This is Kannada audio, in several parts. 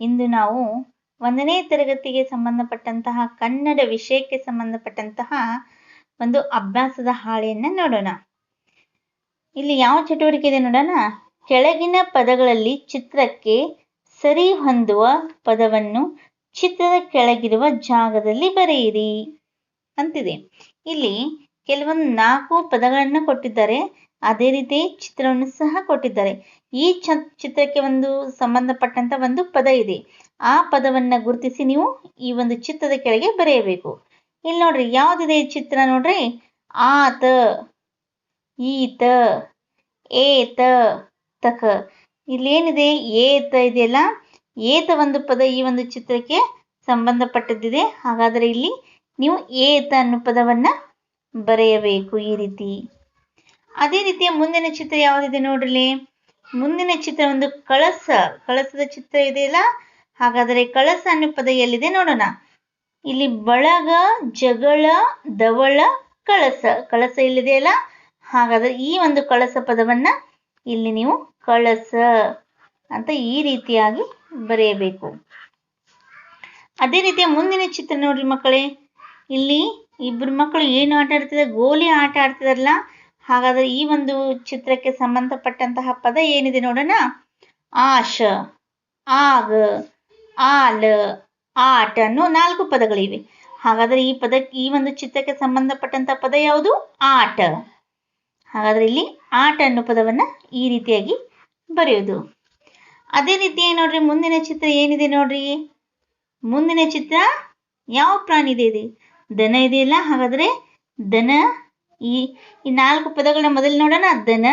ಇಂದು ನಾವು ಒಂದನೇ ತರಗತಿಗೆ ಸಂಬಂಧಪಟ್ಟಂತಹ ಕನ್ನಡ ವಿಷಯಕ್ಕೆ ಸಂಬಂಧಪಟ್ಟಂತಹ ಒಂದು ಅಭ್ಯಾಸದ ಹಾಳೆಯನ್ನ ನೋಡೋಣ. ಇಲ್ಲಿ ಯಾವ ಚಟುವಟಿಕೆ ಇದೆ ನೋಡೋಣ. ಕೆಳಗಿನ ಪದಗಳಲ್ಲಿ ಚಿತ್ರಕ್ಕೆ ಸರಿ ಹೊಂದುವ ಪದವನ್ನು ಚಿತ್ರದ ಕೆಳಗಿರುವ ಜಾಗದಲ್ಲಿ ಬರೆಯಿರಿ ಅಂತಿದೆ. ಇಲ್ಲಿ ಕೆಲವೊಂದು ನಾಲ್ಕು ಪದಗಳನ್ನ ಕೊಟ್ಟಿದ್ದಾರೆ. ಅದೇ ರೀತಿ ಚಿತ್ರವನ್ನು ಸಹ ಕೊಟ್ಟಿದ್ದಾರೆ. ಈ ಚಿತ್ರಕ್ಕೆ ಒಂದು ಸಂಬಂಧಪಟ್ಟಂತ ಒಂದು ಪದ ಇದೆ. ಆ ಪದವನ್ನ ಗುರುತಿಸಿ ನೀವು ಈ ಒಂದು ಚಿತ್ರದ ಕೆಳಗೆ ಬರೆಯಬೇಕು. ಇಲ್ಲಿ ನೋಡ್ರಿ, ಯಾವ್ದಿದೆ ಚಿತ್ರ ನೋಡ್ರಿ? ಆತ, ಈತ, ಏತ, ತಕ. ಇಲ್ಲೇನಿದೆ ಏತ ಇದೆಯಲ್ಲ? ಏತ ಒಂದು ಪದ ಈ ಒಂದು ಚಿತ್ರಕ್ಕೆ ಸಂಬಂಧಪಟ್ಟದ್ದಿದೆ. ಹಾಗಾದರೆ ಇಲ್ಲಿ ನೀವು ಏತ ಅನ್ನೋ ಪದವನ್ನ ಬರೆಯಬೇಕು ಈ ರೀತಿ. ಅದೇ ರೀತಿಯ ಮುಂದಿನ ಚಿತ್ರ ಯಾವುದಿದೆ ನೋಡ್ರಿ? ಮುಂದಿನ ಚಿತ್ರ ಒಂದು ಕಳಸ. ಕಳಸದ ಚಿತ್ರ ಇದೆಯಲ್ಲ? ಹಾಗಾದರೆ ಕಳಸ ಅನ್ನೋ ಪದ ಎಲ್ಲಿದೆ ನೋಡೋಣ. ಇಲ್ಲಿ ಬಳಗ, ಜಗಳ ದವಳ ಕಳಸ. ಕಳಸ ಇಲ್ಲಿದೆಯಲ್ಲ ಹಾಗಾದ್ರೆ ಈ ಒಂದು ಕಳಸ ಪದವನ್ನ ಇಲ್ಲಿ ನೀವು ಕಳಸ ಅಂತ ಈ ರೀತಿಯಾಗಿ ಬರೆಯಬೇಕು. ಅದೇ ರೀತಿಯ ಮುಂದಿನ ಚಿತ್ರ ನೋಡ್ರಿ ಮಕ್ಕಳೇ. ಇಲ್ಲಿ ಇಬ್ಬರು ಮಕ್ಕಳು ಏನು ಆಟ ಆಡ್ತಿದ್ದಾರೆ ಗೋಲಿ ಆಟ ಆಡ್ತಿದಾರಲ್ಲ? ಹಾಗಾದ್ರೆ ಈ ಒಂದು ಚಿತ್ರಕ್ಕೆ ಸಂಬಂಧಪಟ್ಟಂತಹ ಪದ ಏನಿದೆ ನೋಡೋಣ? ಆಶ, ಆಗ, ಆಲ್, ಆಟ ಅನ್ನೋ ನಾಲ್ಕು ಪದಗಳಿವೆ. ಹಾಗಾದ್ರೆ ಈ ಪದಕ್ಕೆ ಈ ಒಂದು ಚಿತ್ರಕ್ಕೆ ಸಂಬಂಧಪಟ್ಟಂತಹ ಪದ ಯಾವುದು? ಆಟ. ಹಾಗಾದ್ರೆ ಇಲ್ಲಿ ಆಟ ಅನ್ನೋ ಪದವನ್ನ ಈ ರೀತಿಯಾಗಿ ಬರೆಯೋದು. ಅದೇ ರೀತಿ ನೋಡ್ರಿ, ಮುಂದಿನ ಚಿತ್ರ ಏನಿದೆ ನೋಡ್ರಿ? ಮುಂದಿನ ಚಿತ್ರ, ಯಾವ ಪ್ರಾಣಿ ಇದೆ ಇದು? ದನ ಇದೆಯಲ್ಲ? ಹಾಗಾದ್ರೆ ದನ ಈ ಈ ನಾಲ್ಕು ಪದಗಳನ್ನ ಮೊದಲು ನೋಡೋಣ. ದನ,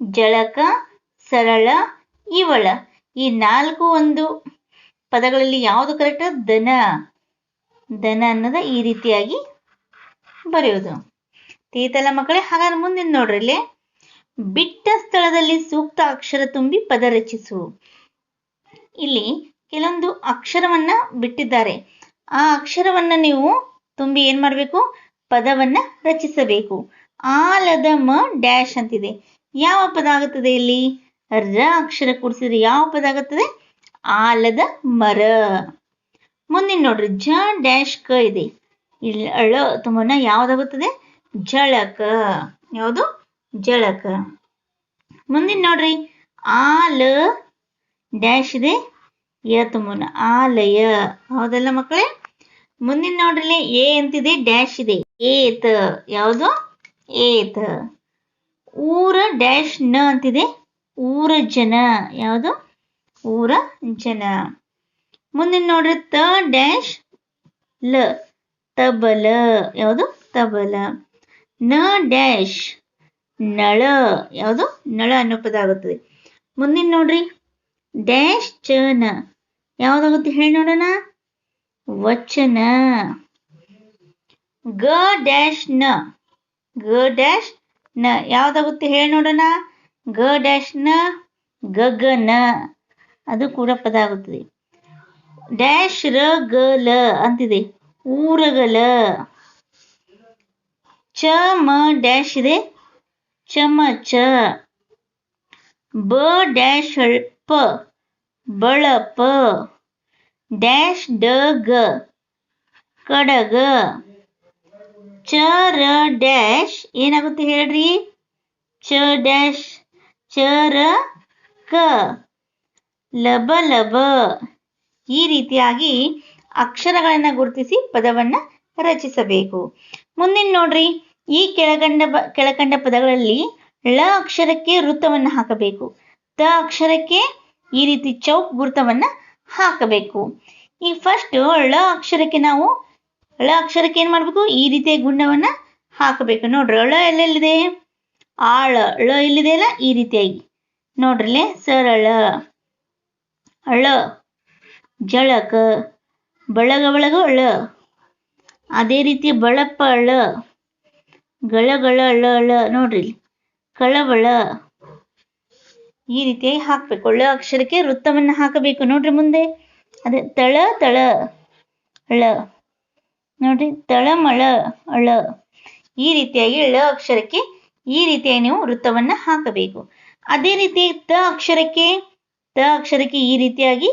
ಜಳಕ, ಸರಳ, ಇವಳ. ಈ ನಾಲ್ಕು ಒಂದು ಪದಗಳಲ್ಲಿ ಯಾವುದು ಕರೆಕ್ಟ್ ದನ. ದನ ಅನ್ನೋದ ಈ ರೀತಿಯಾಗಿ ಬರೆಯೋದು. ತೀತಲ ಮಕ್ಕಳೇ, ಹಾಗಾದ್ರೆ ಮುಂದಿನ ನೋಡ್ರಿ ಇಲ್ಲಿ. ಬಿಟ್ಟ ಸ್ಥಳದಲ್ಲಿ ಸೂಕ್ತ ಅಕ್ಷರ ತುಂಬಿ ಪದ ರಚಿಸು. ಇಲ್ಲಿ ಕೆಲವೊಂದು ಅಕ್ಷರವನ್ನ ಬಿಟ್ಟಿದ್ದಾರೆ. ಆ ಅಕ್ಷರವನ್ನ ನೀವು ತುಂಬಿ ಏನ್ ಮಾಡಬೇಕು? ಪದವನ್ನ ರಚಿಸಬೇಕು. ಆಲದ ಮ ಡ್ಯಾಶ್ ಅಂತಿದೆ. ಯಾವ ಪದ ಆಗುತ್ತದೆ ಇಲ್ಲಿ? ರ ಅಕ್ಷರ ಕೂಡಿಸಿದ್ರೆ ಯಾವ ಪದ ಆಗುತ್ತದೆ? ಆಲದ ಮರ. ಮುಂದಿನ ನೋಡ್ರಿ. ಜ ಡ್ಯಾಶ್ ಕ ಇದೆ. ಇಲ್ಲಿ ಅಳ ತುಂಬನ ಯಾವ್ದಾಗುತ್ತದೆ? ಜಳಕ. ಯಾವುದು? ಜಳಕ. ಮುಂದಿನ ನೋಡ್ರಿ. ಆಲ ಡ್ಯಾಶ್ ಇದೆ. ಯ ತುಂಬನ ಆಲಯ. ಹೌದಲ್ಲ ಮಕ್ಕಳೇ? ಮುಂದಿನ ನೋಡ್ರಿ ಎ ಅಂತಿದೆ, ಡ್ಯಾಶ್ ಇದೆ. ಏತ್ ಯಾವುದು? ಏತ್ ಊರ ಡ್ಯಾಶ್ನ ಅಂತಿದೆ. ಊರ ಜನ, ಯಾವುದು? ಊರ ಜನ. ಮುಂದಿನ ನೋಡ್ರಿ, ತ ಡ್ಯಾಶ್ ಲ, ತಬಲ, ಯಾವುದು? ತಬಲ. ನ ಡ್ಯಾಶ್ ನಳ, ಯಾವುದು? ನಳ ಅನ್ನೋ ಪದ ಆಗುತ್ತದೆ. ಮುಂದಿನ ನೋಡ್ರಿ, ಡ್ಯಾಶ್ ಚನ ಯಾವ್ದಾಗುತ್ತೆ ಹೇಳಿ ನೋಡೋಣ? ವಚನ. ಗ ಡ್ಯಾಶ್ನ. ಗ ಡ್ಯಾಶ್ನ. ಯಾವ್ದಾಗುತ್ತೆ ಹೇಳಿ ನೋಡೋಣ. ಗ ಡ್ಯಾಶ್ನ ಗಗನ ಅದು ಕೂಡ ಪದ ಆಗುತ್ತದೆ. ಡ್ಯಾಶ್ ರ ಗ ಲ ಅಂತಿದೆ. ಊರಗಲ. ಚ ಮ ಡ್ಯಾಶ್ ಇದೆ. ಚಮಚ ಬ ಡ್ಯಾಶ್ ಪ. ಬಳಪ. ಡ್ಯಾಶ್ ಡ ಗ ಕಡಗ. ಚ ರ ಡ್ಯಾಶ್. ಏನಾಗುತ್ತೆ ಹೇಳ್ರಿ? ಚ ಡ್ಯಾಶ್. ಚ ರ ಕ. ಲಬ ಲಬ. ಈ ರೀತಿಯಾಗಿ ಅಕ್ಷರಗಳನ್ನ ಗುರುತಿಸಿ ಪದವನ್ನ ರಚಿಸಬೇಕು. ಮುಂದಿನ ನೋಡ್ರಿ. ಈ ಕೆಳಗಂಡ ಕೆಳಕಂಡ ಪದಗಳಲ್ಲಿ ಳ ಅಕ್ಷರಕ್ಕೆ ವೃತ್ತವನ್ನ ಹಾಕಬೇಕು. ತ ಅಕ್ಷರಕ್ಕೆ ಈ ರೀತಿ ಚೌಕ್ ಗುರುತವನ್ನ ಹಾಕಬೇಕು. ಈಗ ಫಸ್ಟ್ ಳ ಅಕ್ಷರಕ್ಕೆ ನಾವು, ಳ ಅಕ್ಷರಕ್ಕೆ ಏನ್ ಮಾಡ್ಬೇಕು? ಈ ರೀತಿಯ ಗುಂಡವನ್ನ ಹಾಕಬೇಕು. ನೋಡ್ರಿ, ಳ ಎಲ್ಲೆಲ್ಲಿದೆ? ಆಳ, ಳ ಎಲ್ಲಿದೆ ಅಲ್ಲ? ಈ ರೀತಿಯಾಗಿ. ನೋಡ್ರಿಲೆ ಸರಳ. ಅಳ ಜಳಕ, ಬಳಗ ಬಳಗ ಅಳ ಅದೇ ರೀತಿ ಬಳಪ ಅಳ ಗಳ ಅಳ ಅಳ ನೋಡ್ರಿ ಕಳವಳ ಈ ರೀತಿಯಾಗಿ ಹಾಕ್ಬೇಕು ಒಳ್ಳೆ ಅಕ್ಷರಕ್ಕೆ ವೃತ್ತವನ್ನ ಹಾಕಬೇಕು. ನೋಡ್ರಿ ಮುಂದೆ. ಅದೇ ತಳ ತಳ, ಳ. ನೋಡ್ರಿ ತಳಮಳ ಅಳ ಈ ರೀತಿಯಾಗಿ ಳ ಅಕ್ಷರಕ್ಕೆ ಈ ರೀತಿಯಾಗಿ ನೀವು ವೃತ್ತವನ್ನ ಹಾಕಬೇಕು. ಅದೇ ರೀತಿ ತ ಅಕ್ಷರಕ್ಕೆ ತ ಅಕ್ಷರಕ್ಕೆ ಈ ರೀತಿಯಾಗಿ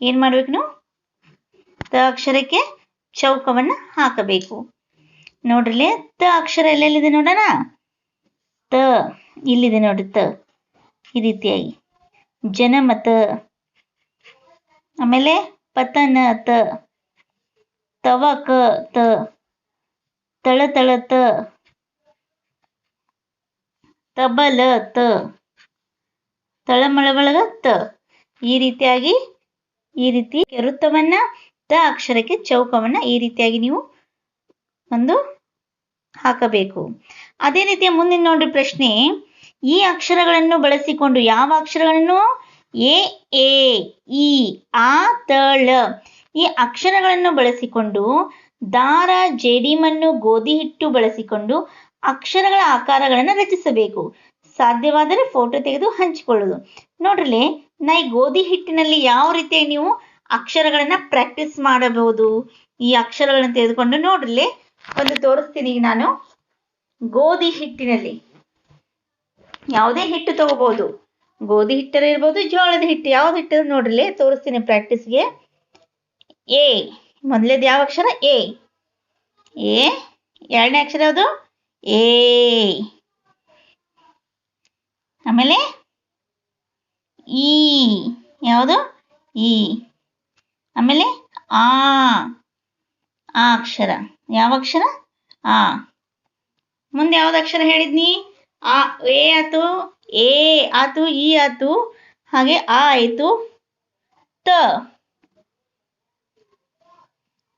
ಏನು ಮಾಡ್ಬೇಕು ನೀವು? ತ ಅಕ್ಷರಕ್ಕೆ ಚೌಕವನ್ನ ಹಾಕಬೇಕು. ನೋಡ್ರಿಲೆ ತ ಅಕ್ಷರ ಎಲ್ಲೆಲ್ಲಿದೆ ನೋಡೋಣ? ತ, ಇಲ್ಲಿದೆ ನೋಡ್ರಿ, ತ. ಈ ರೀತಿಯಾಗಿ. ಜನಮತ ಆಮೇಲೆ ಪತನ ತ, ತವಕ ತ, ತಳತಳ ತ, ತಬಲ ತ ತ. ಈ ರೀತಿಯಾಗಿ, ಈ ರೀತಿ ವೃತ್ತವನ್ನ ತ ಅಕ್ಷರಕ್ಕೆ ಚೌಕವನ್ನ ಈ ರೀತಿಯಾಗಿ ನೀವು ಒಂದು ಹಾಕಬೇಕು. ಅದೇ ರೀತಿಯ ಮುಂದಿನ ನೋಡ್ರಿ ಪ್ರಶ್ನೆ. ಈ ಅಕ್ಷರಗಳನ್ನು ಬಳಸಿಕೊಂಡು ಯಾವ ಅಕ್ಷರಗಳನ್ನು? ಎ ಎ, ಇ, ಆ ತಳ ಈ ಅಕ್ಷರಗಳನ್ನು ಬಳಸಿಕೊಂಡು ದಾರ, ಜೇಡಿಮಣ್ಣು, ಗೋಧಿ ಹಿಟ್ಟು ಬಳಸಿಕೊಂಡು ಅಕ್ಷರಗಳ ಆಕಾರಗಳನ್ನು ರಚಿಸಬೇಕು. ಸಾಧ್ಯವಾದರೆ ಫೋಟೋ ತೆಗೆದು ಹಂಚಿಕೊಳ್ಳೋದು. ನೋಡ್ರಿ ನಾ ಈ ಗೋಧಿ ಹಿಟ್ಟಿನಲ್ಲಿ ಯಾವ ರೀತಿ ನೀವು ಅಕ್ಷರಗಳನ್ನ ಪ್ರಾಕ್ಟೀಸ್ ಮಾಡಬಹುದು? ಈ ಅಕ್ಷರಗಳನ್ನು ತೆಗೆದುಕೊಂಡು ನೋಡ್ರಿ ಒಂದು ತೋರಿಸ್ತೀನಿ ನಾನು. ಗೋಧಿ ಹಿಟ್ಟಿನಲ್ಲಿ. ಯಾವುದೇ ಹಿಟ್ಟು ತಗೋಬಹುದು ಗೋಧಿ ಹಿಟ್ಟರ ಇರ್ಬೋದು, ಜೋಳದ ಹಿಟ್ಟು. ಯಾವ್ದು ಹಿಟ್ಟು ನೋಡ್ರಿ ತೋರಿಸ್ತೀನಿ ಪ್ರಾಕ್ಟೀಸ್ಗೆ ಎ ಮೊದಲೇದು ಯಾವ ಅಕ್ಷರ? ಎ. ಎ, ಎರಡನೇ ಅಕ್ಷರ ಯಾವುದು? ಎ. ಆಮೇಲೆ ಈ ಯಾವುದು? ಈ ಆಮೇಲೆ ಆ ಆ ಅಕ್ಷರ. ಯಾವ ಅಕ್ಷರ? ಆ. ಮುಂದೆ ಯಾವ್ದು ಅಕ್ಷರ ಹೇಳಿದ್ನಿ? ಆ, ಎ ಆತು ಎ ಆತು, ಇ ಆತು, ಹಾಗೆ ಆ ಆಯ್ತು. ತ.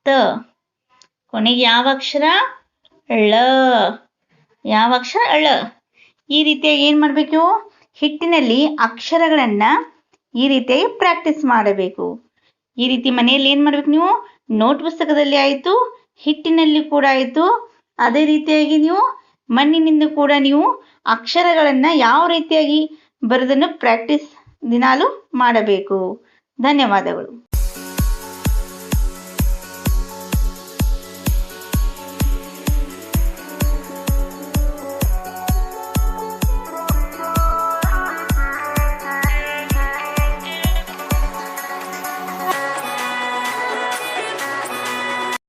ತ. ಕೊನೆಗೆ ಯಾವ ಅಕ್ಷರ? ಳ. ಯಾವ ಅಕ್ಷರ? ಳ. ಈ ರೀತಿಯಾಗಿ ಏನು ಮಾಡಬೇಕು? ಹಿಟ್ಟಿನಲ್ಲಿ ಅಕ್ಷರಗಳನ್ನ ಈ ರೀತಿಯಾಗಿ ಪ್ರಾಕ್ಟೀಸ್ ಮಾಡಬೇಕು. ಈ ರೀತಿ ಮನೆಯಲ್ಲಿ ಏನು ಮಾಡಬೇಕು ನೀವು? ನೋಟ್ ಪುಸ್ತಕದಲ್ಲಿ ಆಯಿತು, ಹಿಟ್ಟಿನಲ್ಲಿ ಕೂಡ ಆಯಿತು. ಅದೇ ರೀತಿಯಾಗಿ ನೀವು ಮಣ್ಣಿನಿಂದ ಕೂಡ ನೀವು ಅಕ್ಷರಗಳನ್ನು ಯಾವ ರೀತಿಯಾಗಿ ಬರೆದನ್ನು ಪ್ರಾಕ್ಟೀಸ್ ದಿನಾಲೂ ಮಾಡಬೇಕು. ಧನ್ಯವಾದಗಳು.